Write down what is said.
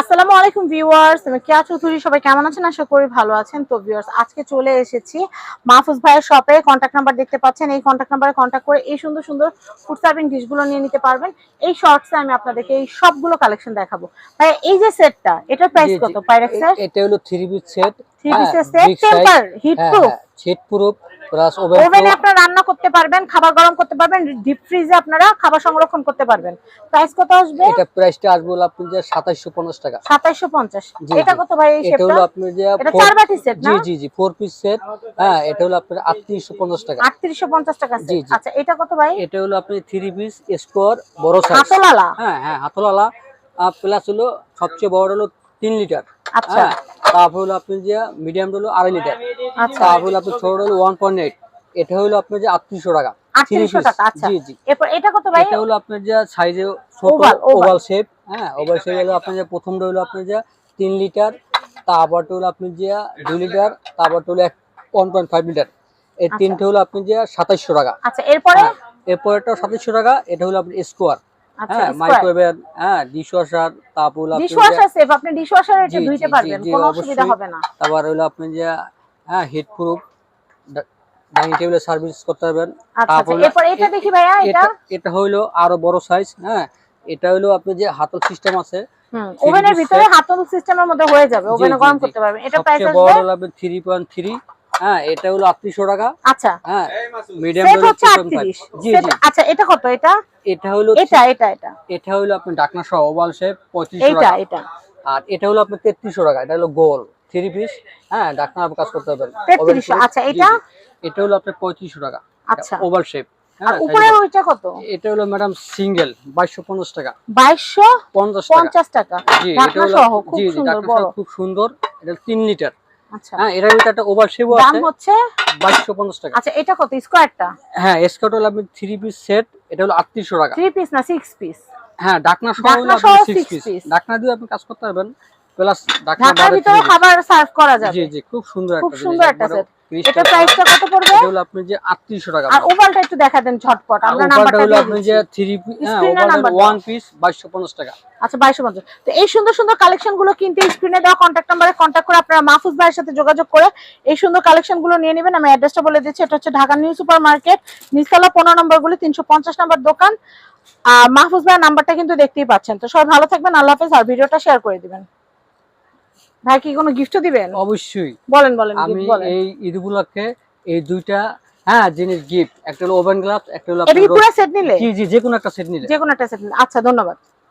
আসসালামু আলাইকুম ভিউয়ার্স আমি কেয়া চৌধুরী সবাই কেমন আছেন? আশা করি ভালো আছেন। তো ভিউয়ার্স আজকে চলে এসেছি মাহফুজ ভাইয়ের শপে। কন্ট্যাক্ট নাম্বার দেখতে পাচ্ছেন। এই কন্ট্যাক্ট নাম্বারে কন্ট্যাক্ট করে এই সুন্দর সুন্দর ফুড সার্ভিং ডিশগুলো নিয়ে নিতে পারবেন। এই শর্টসে আমি আপনাদেরকে এই সবগুলো কালেকশন দেখাবো। ভাই এই যে সেটটা এটার প্রাইস। কত? পাইরেক্সের এ- এটা হলো থ্রি পিস সেট থ্রি পিসের set temper heat proof set proof plus ওভেনে আপনারা রান্না করতে পারবেন খাবার গরম করতে পারবেন ডিপ ফ্রিজে আপনারা খাবার সংরক্ষণ করতে পারবেন। প্রাইস কত আসবে? এটা প্রাইসটা আসবে হলো আপনি যে 2750 টাকা। সাতাইশশো পঞ্চাশ। জি, এটা কত ভাই এই এটা হলো শেপটা আপনি যে এটা চার বাটি সেট না? জি জি জি পিস সেট হ্যাঁ এটা হলো আপনার 3850 টাকা। আটত্রিশশো পঞ্চাশ টাকা জি, set। জি। আচ্ছা এটা কত ভাই? এটা হলো আপনি থ্রি পিস স্কোয়ার বড় সাইজ হাতলালা? হ্যাঁ হ্যাঁ হাতলালা। প্লাস হলো সবচেয়ে বড় হলো 3 লিটার আচ্ছা। হ্যাঁ তারপর হলো আপনি যে মিডিয়াম হলো আড়াই লিটার আচ্ছা। তারপর হলো আপনি ছোট হলো ওয়ান পয়েন্ট এইট এটা হলো আপনার যে আটত্রিশশো টাকা। Three 3800 piece। টাকা, আচ্ছা। এটা কত ভাই? এটা হলো আপনার যে সাইজে। ওভাল শেপ হ্যাঁ ওভাল শেপ হলো আপনার যে প্রথমটা হলো আপনার যে তিন লিটার তারপরটা হলো আপনার যে দুই লিটার তারপরটা হলো ওয়ান পয়েন্ট ফাইভ লিটার এই আচ্ছা। তিনটে হলো আপনি যে সাতাইশশো টাকা। আচ্ছা এরপরে? হ্যাঁ, এরপরটা সাতাইশশো টাকা এটা হলো আপনার স্কোয়ার আচ্ছা হ্যাঁ মাইক্রোওয়েভ হ্যাঁ তারপর হলো ডিশওয়াশার সেফ আপনি ডিশওয়াশারে এটা ধুইতে পারবেন কোনো অসুবিধা হবে না। তারপর হলো আপনি যে হ্যাঁ হিট প্রুফ ডাইনিং টেবিলে সার্ভিস করতে পারবেন। আচ্ছা আচ্ছা তারপর এরপর এটা দেখি ভাইয়া এটা এটা? এটা হলো আরও বড় সাইজ হ্যাঁ। এটা হলো আপনি যে হাতল সিস্টেম আছে ওভেনের ভিতরে হাতল সিস্টেমের মধ্যে হয়ে যাবে ওভেনে গরম করতে পারবেন। এটা প্রাইস আসবে? বড় পয়েন্ট থ্রি হ্যাঁ এটা হলো আটত্রিশশো টাকা। আচ্ছা। হ্যাঁ মিডিয়াম সেট হচ্ছে 38 জি আচ্ছা এটা কত এটা? এটা হলো এটা এটা এটা। এটা হলো আপনি ডাকনা সহ ওভাল শেপ পঁয়ত্রিশশো এইটা টাকা। এটা। আর এটা হলো আপনার তেত্রিশশো টাকা এটা হলো গোল থ্রি পিস হ্যাঁ ডাকনা কাজ করতে পারবেন আচ্ছা, এটা? এটা হলো আপনার পঁয়ত্রিশশো টাকা। আচ্ছা। শেপ হ্যাঁ উপরে ওইটা কত? এটা হলো ম্যাডাম সিঙ্গেল টাকা। বাইশশো পঞ্চাশ টাকা। পঞ্চাশ টাকা। জি ঢাকনা সহ খুব জি জি সুন্দর খুব এটা লিটার। আচ্ছা। হ্যাঁ ভিতরে একটা ওভার শেপও দাম আছে। হচ্ছে? টাকা। আচ্ছা এটা কত? স্কোয়ারটা হ্যাঁ হলো পিস সেট এটা হলো আটত্রিশশো টাকা। থ্রি পিস না সিক্স পিস হ্যাঁ ডাকনা সহ ডাকনা সহ সিক্স six পিস ডাকনা দিয়ে আপনি কাজ করতে পারবেন প্লাস ভিতরে খাবার সার্ভ করা যাবে। জি জি খুব সুন্দর একটা জিনিস, সুন্দর একটা। ত্রিশ এটা প্রাইসটা কত পড়বে? এটা হলো আপনি যে আটত্রিশশো টাকা আর ওভালটা একটু দেখা দেন ঝটপট আমরা নাম্বারটা হলো আপনি যে থ্রি পিস। ওয়ান পিস বাইশশো পঞ্চাশ টাকা। আচ্ছা বাইশশো পঞ্চাশ। তো এই সুন্দর সুন্দর কালেকশনগুলো কিনতে স্ক্রিনে দেওয়া কন্ট্যাক্ট নাম্বারে কন্ট্যাক্ট করে আপনারা মাহফুজ ভাইয়ের সাথে যোগাযোগ করে এই সুন্দর কালেকশনগুলো নিয়ে নেবেন। আমি অ্যাড্রেসটা বলে দিচ্ছি এটা হচ্ছে ঢাকা নিউ সুপার মার্কেট নিচতলা পনেরো নম্বর গুলি তিনশো পঞ্চাশ নম্বর দোকান। মাহফুজ ভাইয়ের নাম্বারটা কিন্তু দেখতেই পাচ্ছেন। তো সবাই ভালো থাকবেন আল্লাহ হাফেজ আর ভিডিওটা শেয়ার করে দিবেন। ভাই কি কোনো গিফট দিবেন? অবশ্যই। বলেন বলেন আমি এই ঈদ উপলক্ষে এই দুইটা হ্যাঁ জিনিস গিফট একটা হলো ওভেন গ্লাভস একটা হলো পুরো সেট নিলে? জি জি যে কোনো একটা সেট নিলে। যে কোনো একটা সেট নিলে। আচ্ছা ধন্যবাদ।